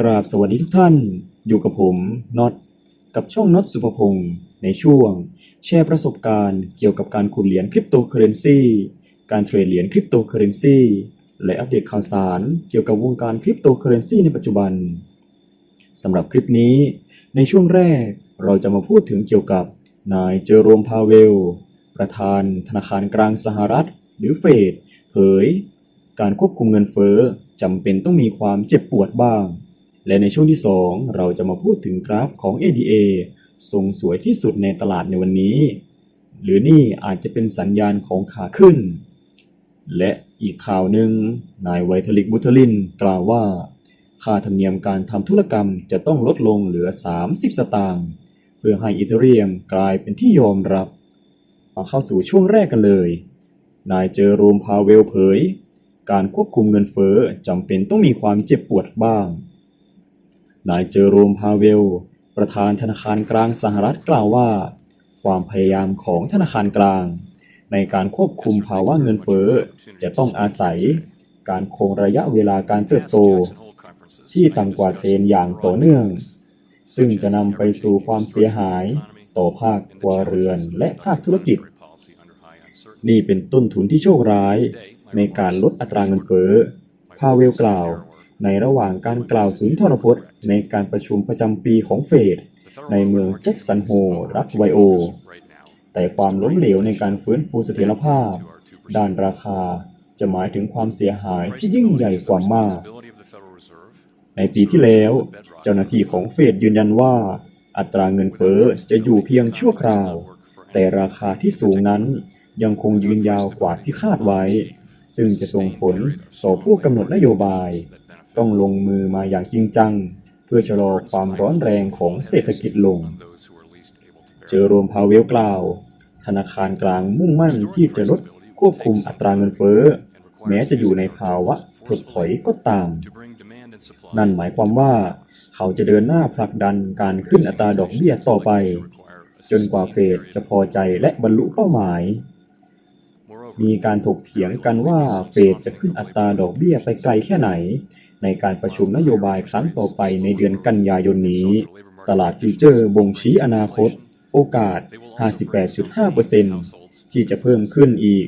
กราบสวัสดีทุกท่าน อยู่กับผมน็อตกับช่องน็อตสุภพงศ์ในช่วง แชร์ประสบการณ์เกี่ยวกับการขุดเหรียญคริปโตเคอเรนซีการเทรดเหรียญคริปโตเคอเรนซีและอัปเดตข่าวสารเกี่ยวกับวงการคริปโตเคอเรนซีในปัจจุบันสำหรับคลิปนี้ ในช่วงแรกเราจะมาพูดถึงเกี่ยวกับนายเจอโรมพาเวล ประธานธนาคารกลางสหรัฐ หรือเฟดเผย การควบคุมเงินเฟ้อจำเป็นต้องมีความเจ็บปวดบ้าง และในช่วงที่ 2 เราจะมาพูดถึงกราฟของ ADA ทรงสวยที่สุดในตลาดในวันนี้ หรือนี่อาจจะเป็นสัญญาณของขาขึ้น และอีกข่าวหนึ่งนายไวทลิกบุทลินกล่าวว่า ค่าธรรมเนียมการทำธุรกรรมจะต้องลดลงเหลือ 30 สตางค์เพื่อให้อีเทเรียมกลายเป็นที่ยอมรับ มาเข้าสู่ช่วงแรกกันเลย นายเจอโรมพาเวลเผย การควบคุมเงินเฟ้อจำเป็นต้องมีความเจ็บปวดบ้าง นายเจอโรมพาเวล ประธานธนาคารกลางสหรัฐกล่าวว่า ความพยายามของธนาคารกลาง ในการควบคุมภาวะเงินเฟ้อจะต้องอาศัยการคงระยะเวลาการเติบโต ที่ต่ำกว่าเทรนอย่างต่อเนื่อง ซึ่งจะนำไปสู่ความเสียหายต่อภาคครัวเรือนและภาคธุรกิจ นี่เป็นต้นทุนที่โชคร้ายในการลดอัตราเงินเฟ้อพาเวลกล่าว ในระหว่างการกล่าวสุนทรพจน์ ในการประชุมประจำปีของเฟดในเมืองแจ็กสันโฮรัฐไวโอ แต่ความล้มเหลวในการฟื้นฟูเสถียรภาพ ด้านราคาจะหมายถึงความเสียหายที่ยิ่งใหญ่กว่ามาก ในปีที่แล้ว เจ้าหน้าที่ของเฟดยืนยันว่า อัตราเงินเฟ้อจะอยู่เพียงชั่วคราว แต่ราคาที่สูงนั้นยังคงยืนยาวกว่าที่คาดไว้ ซึ่งจะส่งผลต่อผู้กำหนดนโยบาย ต้องลงมือมาอย่างจริงจัง เพื่อชะลอความร้อนแรงของเศรษฐกิจลง เจอโรมพาเวลกล่าว ธนาคารกลางมุ่งมั่นที่จะลดควบคุมอัตราเงินเฟ้อ แม้จะอยู่ในภาวะถดถอยก็ตาม นั่นหมายความว่าเขาจะเดินหน้าผลักดันการขึ้นอัตราดอกเบี้ยต่อไป จนกว่าเฟดจะพอใจและบรรลุเป้าหมาย มีการถกเถียงกันว่าเฟดจะขึ้นอัตราดอกเบี้ยไปไกลแค่ไหน ในการประชุมนโยบายครั้งต่อไปในเดือนกันยายนนี้ ตลาดฟิวเจอร์บ่งชี้อนาคต โอกาส 58.5%ที่จะเพิ่มขึ้นอีก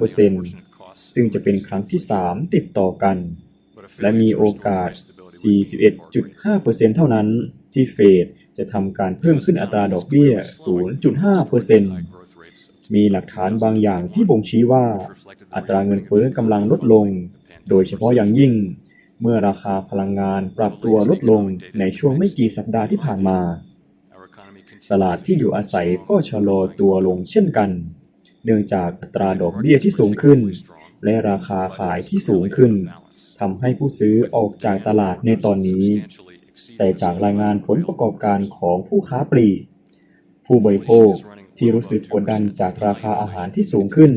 0.75%ซึ่งจะเป็นครั้งที่ 3 ติดต่อกัน และมีโอกาส 41.5%เท่านั้นที่เฟดจะทำการเพิ่มขึ้นอัตราดอกเบี้ย 0.5% มีหลักฐานบางอย่างที่บ่งชี้ว่า อัตราเงินเฟ้อกำลังลดลง โดยเฉพาะอย่างยิ่ง เมื่อราคาพลังงานปรับตัวลดลงในช่วงไม่กี่สัปดาห์ที่ผ่านมา ตลาดที่อยู่อาศัยก็ชะลอตัวลงเช่นกัน เนื่องจากอัตราดอกเบี้ยที่สูงขึ้น และราคาขายที่สูงขึ้นทำให้ผู้ซื้อออกจากตลาดในตอนนี้ แต่จากรายงานผลประกอบการของผู้ค้าปลีก ผู้บริโภคที่รู้สึกกดดันจากราคาอาหารที่สูงขึ้น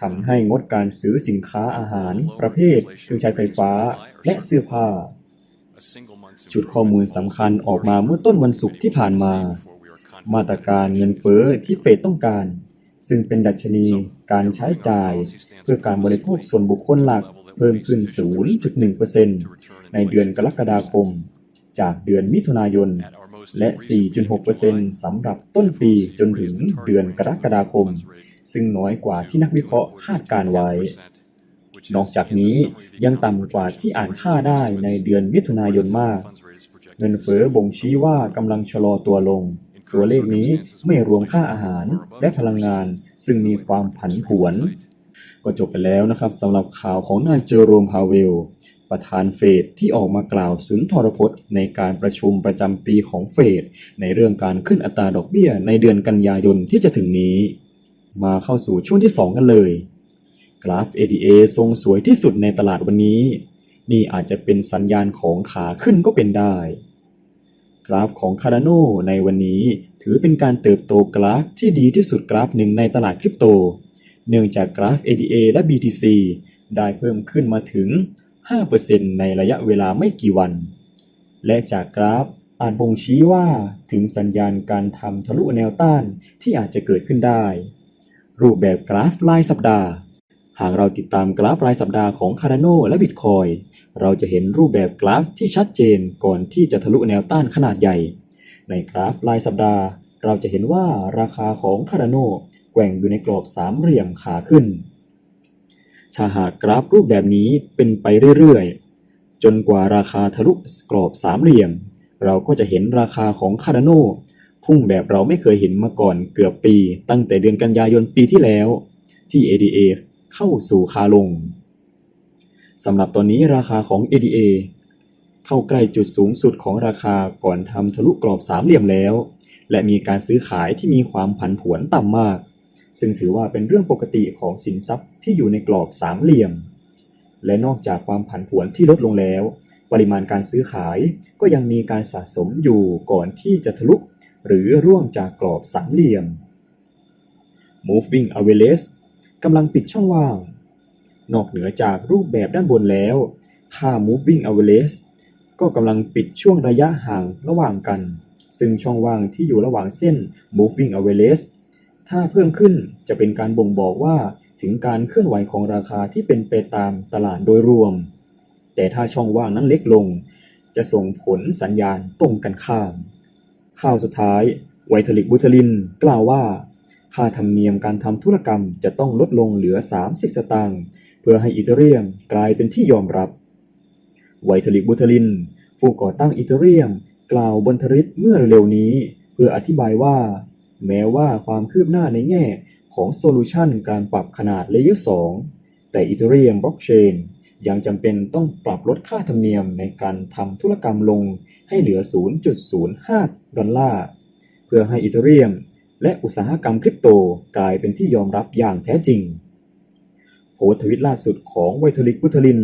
ทำให้งดการซื้อสินค้าอาหาร ประเภทเครื่องใช้ไฟฟ้าและเสื้อผ้า ชุดข้อมูลสำคัญออกมาเมื่อต้นวันศุกร์ที่ผ่านมา มาตรการเงินเฟ้อที่เฟดต้องการ ซึ่งเป็นดัชนีการใช้จ่าย เพื่อการบริโภคส่วนบุคคลหลักเพิ่มขึ้น 0.1%ในเดือนกรกฎาคม จากเดือนมิถุนายน และ 4.6%สำหรับต้นปีจนถึงเดือนกรกฎาคม ซึ่งน้อยกว่าที่นักวิเคราะห์คาดการไว้ นอกจากนี้ยังต่ำกว่าที่อ่านค่าได้ในเดือนมิถุนายนมาก เงินเฟ้อบ่งชี้ว่ากำลังชะลอตัวลง ตัวเลขนี้ไม่รวมค่าอาหารและพลังงาน ซึ่งมีความผันผวน ก็จบไปแล้วนะครับสำหรับข่าวของนายเจอโรมพาเวล ประธานเฟดที่ออกมากล่าวสุนทรพจน์ในการประชุมประจำปีของเฟดในเรื่องการขึ้นอัตราดอกเบี้ยในเดือนกันยายนที่จะถึงนี้ มาเข้าสู่ช่วงที่ 2 กันเลย กราฟ ADA ทรงสวยที่สุดในตลาดวันนี้ นี่อาจจะเป็นสัญญาณของขาขึ้นก็เป็นได้ กราฟของ Cardano ในวันนี้ถือเป็นการเติบโตกราฟที่ดีที่สุดกราฟหนึ่งในตลาดคริปโต เนื่องจากกราฟ ADA และ BTC ได้เพิ่มขึ้นมาถึง 5%ในระยะเวลาไม่กี่วัน และจากกราฟอาจบ่งชี้ว่าถึงสัญญาณการทำทะลุแนวต้านที่อาจจะเกิดขึ้นได้ รูปแบบกราฟรายสัปดาห์ หากเราติดตามกราฟรายสัปดาห์ของ Cardano และ Bitcoin เราจะเห็นรูปแบบกราฟที่ชัดเจนก่อนที่จะทะลุแนวต้านขนาดใหญ่ ในกราฟรายสัปดาห์ เราจะเห็นว่าราคาของ Cardano แกว่งอยู่ในกรอบสามเหลี่ยมขาขึ้น ถ้าหากกราฟรูปแบบนี้เป็นไปเรื่อยๆ จนกว่าราคาทะลุกรอบสามเหลี่ยม เราก็จะเห็นราคาของ Cardano พุ่งแบบเราไม่เคยเห็นมาก่อนเกือบปีตั้งแต่เดือนกันยายนปีที่แล้ว ที่ ADA เข้าสู่ขาลงสำหรับตอนนี้ราคาของ ADA เข้าใกล้จุดสูงสุดของราคาก่อนทำทะลุกรอบสามเหลี่ยมแล้ว และมีการซื้อขายที่มีความผันผวนต่ำมาก ซึ่งถือว่าเป็นเรื่องปกติของสินทรัพย์ที่อยู่ในกรอบสามเหลี่ยม และนอกจากความผันผวนที่ลดลงแล้ว ปริมาณการซื้อขายก็ยังมีการสะสมอยู่ก่อนที่จะทะลุหรือร่วงจากกรอบสามเหลี่ยม Moving Average กำลังปิดช่องว่าง นอกเหนือจากรูปแบบด้านบนแล้ว ค่า Moving Average ก็กำลังปิดช่วงระยะห่างระหว่างกัน ซึ่งช่องว่างที่อยู่ระหว่างเส้น Moving Average ถ้าเพิ่มขึ้นจะเป็นการบ่งบอกว่าถึงการเคลื่อนไหวของราคาที่เป็นไปตามตลาดโดยรวม แต่ถ้าช่องว่างนั้นเล็กลง จะส่งผลสัญญาณตรงกันข้ามข่าวสุดท้ายไวทลิกบุทลิน กล่าวว่า ค่าธรรมเนียมการทำธุรกรรมจะต้องลดลงเหลือ 30 สตางค์เพื่อให้อีเทเรียมกลายเป็นที่ยอมรับ ไวทลิกบุทลิน ผู้ก่อตั้งอีเทเรียม กล่าวบนทริตเมื่อเร็วๆนี้ เพื่ออธิบายว่า แม้ว่าความคืบหน้าในแง่ของโซลูชันการปรับขนาดเลเยอร์2แต่อีเทเรียมบล็อกเชนยังจำเป็นต้องปรับลดค่าธรรมเนียมในการทำธุรกรรมลงให้เหลือ 0.05 ดอลลาร์ เพื่อให้อีเทเรียมและอุตสาหกรรมคริปโตกลายเป็นที่ยอมรับอย่างแท้จริง โพสทวิตล่าสุดของไวทลิกพุทธลิน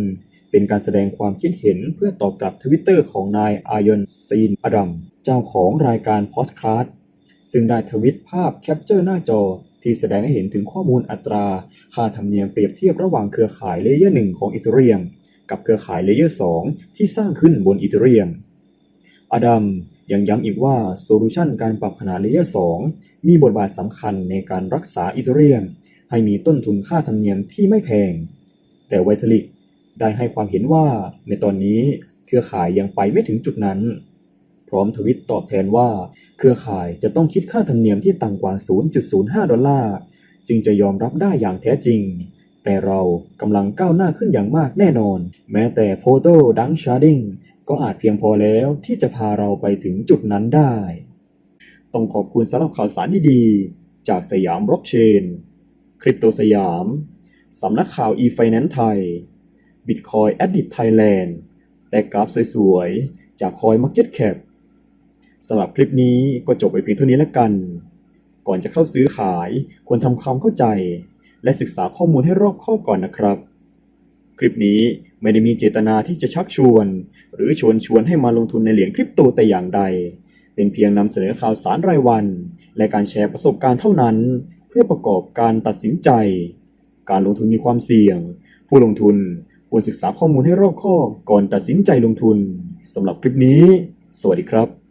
เป็นการแสดงความคิดเห็นเพื่อตอบกลับทวิตเตอร์ของนายอายอนซีนอดัม เจ้าของรายการพอสคลาส ซึ่งได้ทวิตภาพแคปเจอร์หน้าจอที่แสดงให้เห็นถึงข้อมูลอัตรา ค่าธรรมเนียมเปรียบเทียบระหว่างเครือข่ายเลเยอร์1ของอีเทเรียมกับเครือข่ายเลเยอร์2ที่สร้างขึ้นบนอีเทเรียมอดัมยังย้ำอีกว่าโซลูชันการปรับขนาดเลเยอร์2มีบทบาทสำคัญในการรักษาอีเทเรียมให้มีต้นทุนค่าธรรมเนียมที่ไม่แพง แต่ไวทลิกได้ให้ความเห็นว่าในตอนนี้เครือข่ายยังไปไม่ถึงจุดนั้น พร้อมทวิตตอบแทนว่า เครือข่ายจะต้องคิดค่าธรรมเนียมที่ต่ำกว่า 0.05 ดอลลาร์ จึงจะยอมรับได้อย่างแท้จริง แต่เรากำลังก้าวหน้าขึ้นอย่างมากแน่นอน แม้แต่โพโตดังชาร์ดิงก็อาจเพียงพอแล้วที่จะพาเราไปถึงจุดนั้นได้ ต้องขอบคุณสำหรับข่าวสารดีๆ จากสยามบล็อกเชน คริปโตสยาม สำนักข่าว e-finance ไทย Bitcoin Edit Thailand และกราฟสวยๆ จาก Coin Market Cap สำหรับคลิปนี้ก็จบไปเพียงเท่านี้แล้วกัน ก่อนจะเข้าซื้อขายควรทำความเข้าใจ และศึกษาข้อมูลให้รอบคอบก่อนนะครับ คลิปนี้ไม่ได้มีเจตนาที่จะชักชวน หรือชวนชวนให้มาลงทุนในเหรียญคริปโตแต่อย่างใด เป็นเพียงนำเสนอข่าวสารรายวัน และการแชร์ประสบการณ์เท่านั้น เพื่อประกอบการตัดสินใจ การลงทุนมีความเสี่ยง ผู้ลงทุนควรศึกษาข้อมูลให้รอบคอบก่อนตัดสินใจลงทุนสำหรับคลิปนี้ สวัสดีครับ